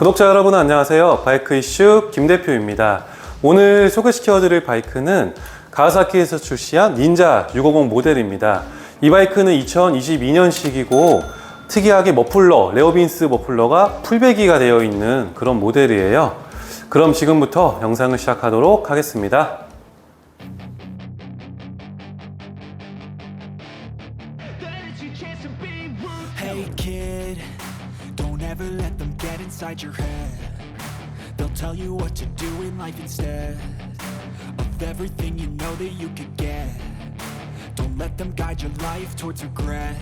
구독자 여러분 안녕하세요. 바이크 이슈 김 대표입니다. 오늘 소개시켜드릴 바이크는 가와사키에서 출시한 닌자 650 모델입니다. 이 바이크는 2022년식이고 특이하게 머플러, 레오빈스 머플러가 풀배기가 되어 있는 그런 모델이에요. 그럼 지금부터 영상을 시작하도록 하겠습니다. You what to do in life instead of everything you know that you could get. Don't let them guide your life towards regret.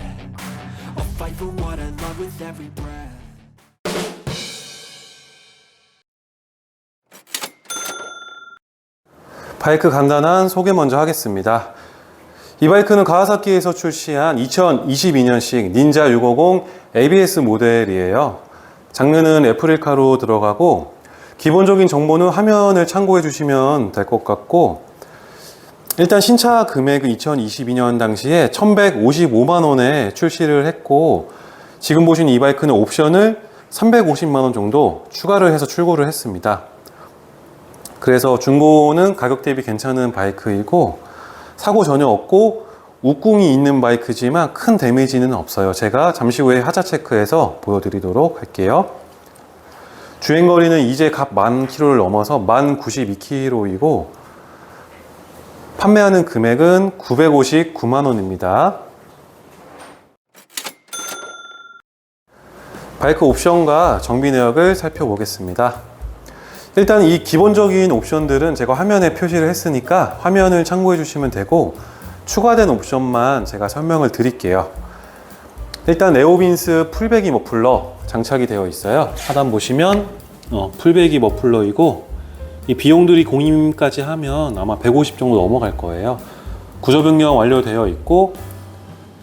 I'll fight for what I love with every breath. 바이크 간단한 소개 먼저 하겠습니다. 이 바이크는 가와사키에서 출시한 2022년식 닌자 650 ABS 모델이에요. 장르는 애프릴카로 들어가고 기본적인 정보는 화면을 참고해 주시면 될 것 같고 일단 신차 금액은 2022년 당시에 1155만 원에 출시를 했고 지금 보시는 이 바이크는 옵션을 350만 원 정도 추가를 해서 출고를 했습니다. 그래서 중고는 가격 대비 괜찮은 바이크이고 사고 전혀 없고 우궁이 있는 바이크지만 큰 데미지는 없어요. 제가 잠시 후에 하자 체크해서 보여드리도록 할게요. 주행 거리는 이제 갓만 킬로를 넘어서 만 92킬로이고 판매하는 금액은 959만 원입니다. 바이크 옵션과 정비 내역을 살펴보겠습니다. 일단 이 기본적인 옵션들은 제가 화면에 표시를 했으니까 화면을 참고해 주시면 되고 추가된 옵션만 제가 설명을 드릴게요. 일단 에오빈스 풀배기 머플러 장착이 되어 있어요. 하단 보시면 어, 풀배기 머플러이고 이 비용들이 공임까지 하면 아마 150 정도 넘어갈 거예요. 구조 변경 완료되어 있고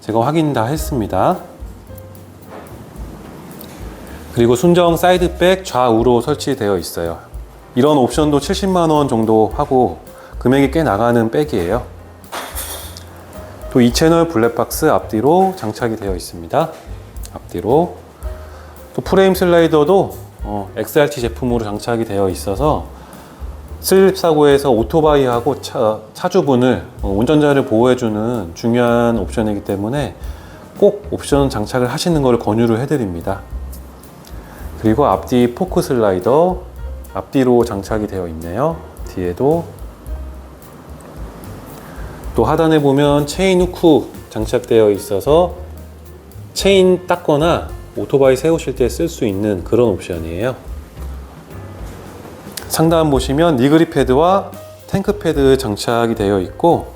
제가 확인 다 했습니다. 그리고 순정 사이드백 좌우로 설치되어 있어요. 이런 옵션도 70만 원 정도 하고 금액이 꽤 나가는 백이에요. 또이 채널 블랙박스 앞뒤로 장착이 되어 있습니다. 앞뒤로 또 프레임 슬라이더도 어, XRT 제품으로 장착이 되어 있어서 슬립 사고에서 오토바이하고 차, 차주분을 어, 운전자를 보호해주는 중요한 옵션이기 때문에 꼭 옵션 장착을 하시는 것을 권유를 해드립니다. 그리고 앞뒤 포크 슬라이더 앞뒤로 장착이 되어 있네요. 뒤에도 또 하단에 보면 체인 후크 장착되어 있어서 체인 닦거나 오토바이 세우실 때 쓸 수 있는 그런 옵션이에요. 상단 보시면 니그리 패드와 탱크 패드 장착이 되어 있고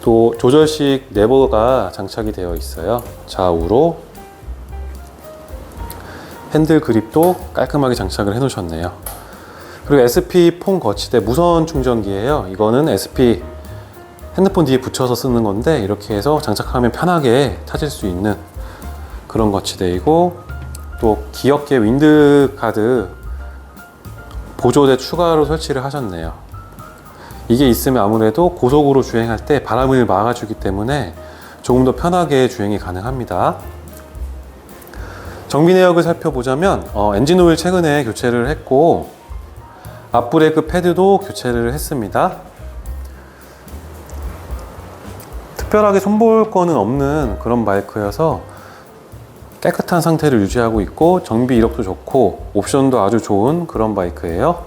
또 조절식 레버가 장착이 되어 있어요. 좌우로 핸들 그립도 깔끔하게 장착을 해 놓으셨네요. 그리고 SP 폰 거치대 무선 충전기예요. 이거는 SP 핸드폰 뒤에 붙여서 쓰는 건데 이렇게 해서 장착하면 편하게 찾을 수 있는 그런 거치대이고 또 기어계 윈드 가드 보조대 추가로 설치를 하셨네요. 이게 있으면 아무래도 고속으로 주행할 때 바람을 막아주기 때문에 조금 더 편하게 주행이 가능합니다. 정비 내역을 살펴보자면 어, 엔진 오일 최근에 교체를 했고 앞브레이크 패드도 교체를 했습니다. 특별하게 손볼 거는 없는 그런 바이크여서 깨끗한 상태를 유지하고 있고 정비 이력도 좋고 옵션도 아주 좋은 그런 바이크예요.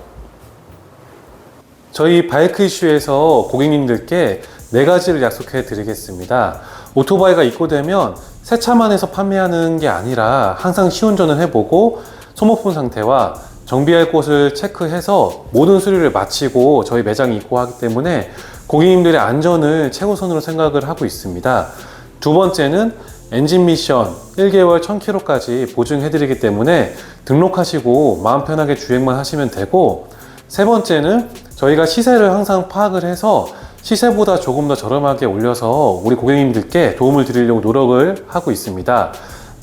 저희 바이크 이슈에서 고객님들께 네 가지를 약속해 드리겠습니다. 오토바이가 입고되면 새 차만 해서 판매하는 게 아니라 항상 시운전을 해보고 소모품 상태와 정비할 곳을 체크해서 모든 수리를 마치고 저희 매장에 입고하기 때문에 고객님들의 안전을 최우선으로 생각을 하고 있습니다. 두 번째는 엔진 미션 1개월 1000km까지 보증해 드리기 때문에 등록하시고 마음 편하게 주행만 하시면 되고 세 번째는 저희가 시세를 항상 파악을 해서 시세보다 조금 더 저렴하게 올려서 우리 고객님들께 도움을 드리려고 노력을 하고 있습니다.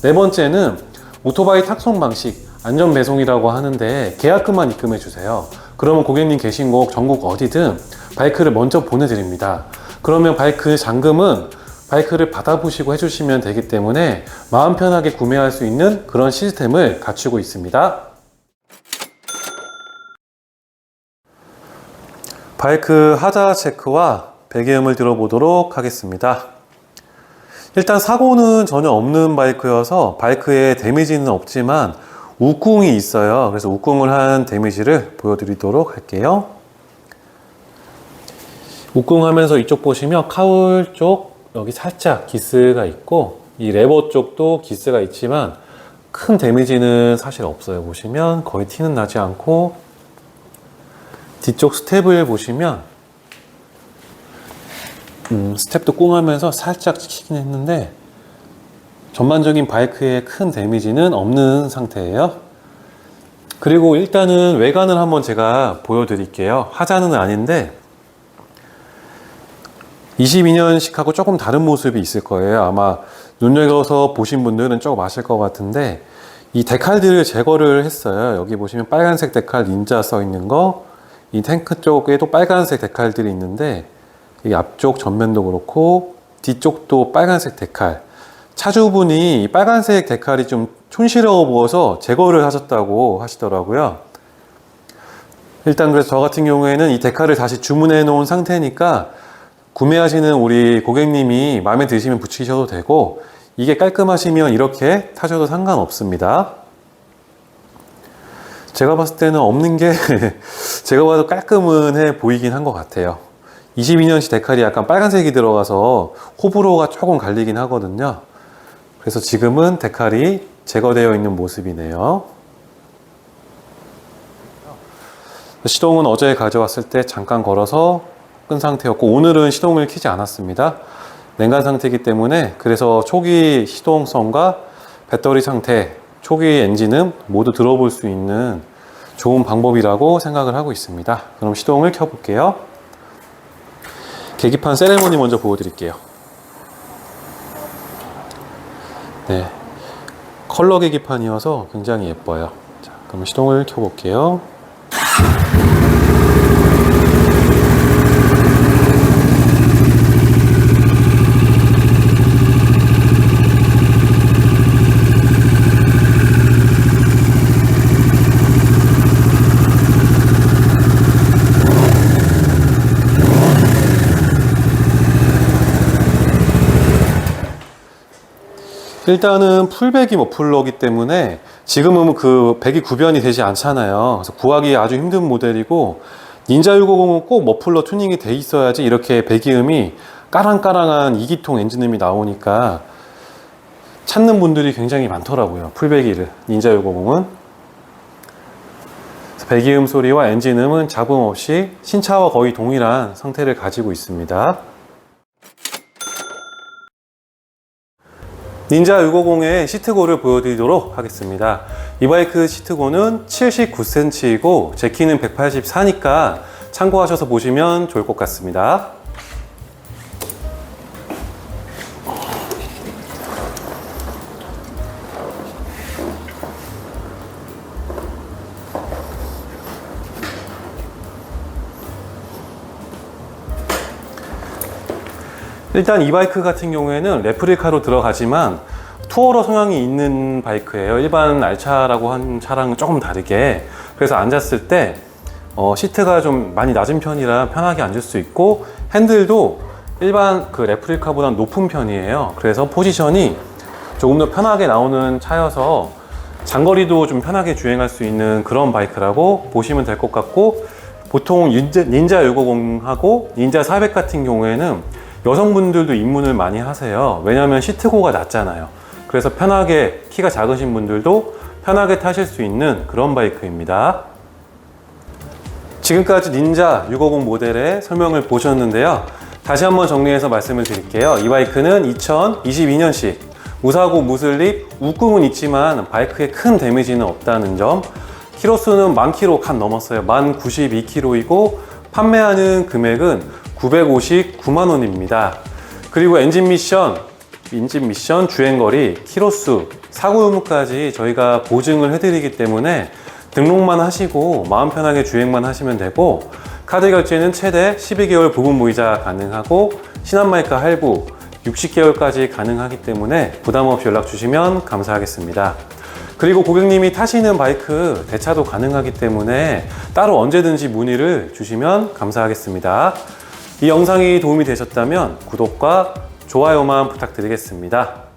네 번째는 오토바이 탁송 방식 안전 배송이라고 하는데 계약금만 입금해 주세요. 그러면 고객님 계신 곳 전국 어디든 바이크를 먼저 보내드립니다. 그러면 바이크 잔금은 바이크를 받아보시고 해주시면 되기 때문에 마음 편하게 구매할 수 있는 그런 시스템을 갖추고 있습니다. 바이크 하자 체크와 배기음을 들어보도록 하겠습니다. 일단 사고는 전혀 없는 바이크여서 바이크에 데미지는 없지만 우궁이 있어요. 그래서 우궁을 한 데미지를 보여드리도록 할게요. 우궁하면서 이쪽 보시면 카울 쪽 여기 살짝 기스가 있고 이 레버 쪽도 기스가 있지만 큰 데미지는 사실 없어요. 보시면 거의 티는 나지 않고 뒤쪽 스텝을 보시면 음, 스텝도 꽁하면서 살짝 치긴 했는데 전반적인 바이크에 큰 데미지는 없는 상태예요. 그리고 일단은 외관을 한번 제가 보여드릴게요. 하자는 아닌데 22년식하고 조금 다른 모습이 있을 거예요. 아마 눈여겨서 보신 분들은 조금 아실 것 같은데 이 데칼들을 제거를 했어요. 여기 보시면 빨간색 데칼 닌자 써 있는 거, 이 탱크 쪽에도 빨간색 데칼들이 있는데 이 앞쪽 전면도 그렇고 뒤쪽도 빨간색 데칼. 차주분이 이 빨간색 데칼이 좀 촌스러워 보여서 제거를 하셨다고 하시더라고요. 일단 그래서 저 같은 경우에는 이 데칼을 다시 주문해 놓은 상태니까 구매하시는 우리 고객님이 마음에 드시면 붙이셔도 되고 이게 깔끔하시면 이렇게 타셔도 상관없습니다. 제가 봤을 때는 없는 게 제가 봐도 깔끔은 해 보이긴 한 것 같아요. 22년식 데칼이 약간 빨간색이 들어가서 호불호가 조금 갈리긴 하거든요. 그래서 지금은 데칼이 제거되어 있는 모습이네요. 시동은 어제 가져왔을 때 잠깐 걸어서 끈 상태였고 오늘은 시동을 키지 않았습니다. 냉간 상태이기 때문에 그래서 초기 시동성과 배터리 상태, 초기 엔진음 모두 들어볼 수 있는 좋은 방법이라고 생각을 하고 있습니다. 그럼 시동을 켜볼게요. 계기판 세레모니 먼저 보여드릴게요. 네. 컬러 계기판이어서 굉장히 예뻐요. 자, 그럼 시동을 켜볼게요. 일단은 풀백이 머플러기 때문에 지금은 그 백이 구변이 되지 않잖아요. 그래서 구하기 아주 힘든 모델이고 닌자 650은 꼭 머플러 튜닝이 돼 있어야지 이렇게 배기음이 까랑까랑한 2기통 엔진음이 나오니까 찾는 분들이 굉장히 많더라고요. 풀배기를 닌자 650은 배기음 소리와 엔진음은 잡음 없이 신차와 거의 동일한 상태를 가지고 있습니다. 닌자 650의 시트고를 보여드리도록 하겠습니다. 이 바이크 시트고는 79cm이고 제 키는 184니까 참고하셔서 보시면 좋을 것 같습니다. 일단 이 바이크 같은 경우에는 레프리카로 들어가지만 투어러 성향이 있는 바이크예요. 일반 알차라고 한 차랑은 조금 다르게. 그래서 앉았을 때 어, 시트가 좀 많이 낮은 편이라 편하게 앉을 수 있고 핸들도 일반 그 레프리카보다 높은 편이에요. 그래서 포지션이 조금 더 편하게 나오는 차여서 장거리도 좀 편하게 주행할 수 있는 그런 바이크라고 보시면 될 것 같고 보통 닌자 650하고 닌자 400 같은 경우에는 여성분들도 입문을 많이 하세요. 왜냐하면 시트고가 낮잖아요. 그래서 편하게 키가 작으신 분들도 편하게 타실 수 있는 그런 바이크입니다. 지금까지 닌자 650 모델의 설명을 보셨는데요. 다시 한번 정리해서 말씀을 드릴게요. 이 바이크는 2022년식 무사고 무슬립 우궁은 있지만 바이크에 큰 데미지는 없다는 점 키로수는 만 킬로 간 넘었어요. 만 92킬로이고 판매하는 금액은 959만 원입니다. 그리고 엔진 미션, 엔진 미션 주행거리, 키로수, 사고 유무까지 저희가 보증을 해드리기 때문에 등록만 하시고 마음 편하게 주행만 하시면 되고 카드 결제는 최대 12개월 부분 무이자 가능하고 신한마이카 할부 60개월까지 가능하기 때문에 부담 없이 연락 주시면 감사하겠습니다. 그리고 고객님이 타시는 바이크 대차도 가능하기 때문에 따로 언제든지 문의를 주시면 감사하겠습니다. 이 영상이 도움이 되셨다면 구독과 좋아요만 부탁드리겠습니다.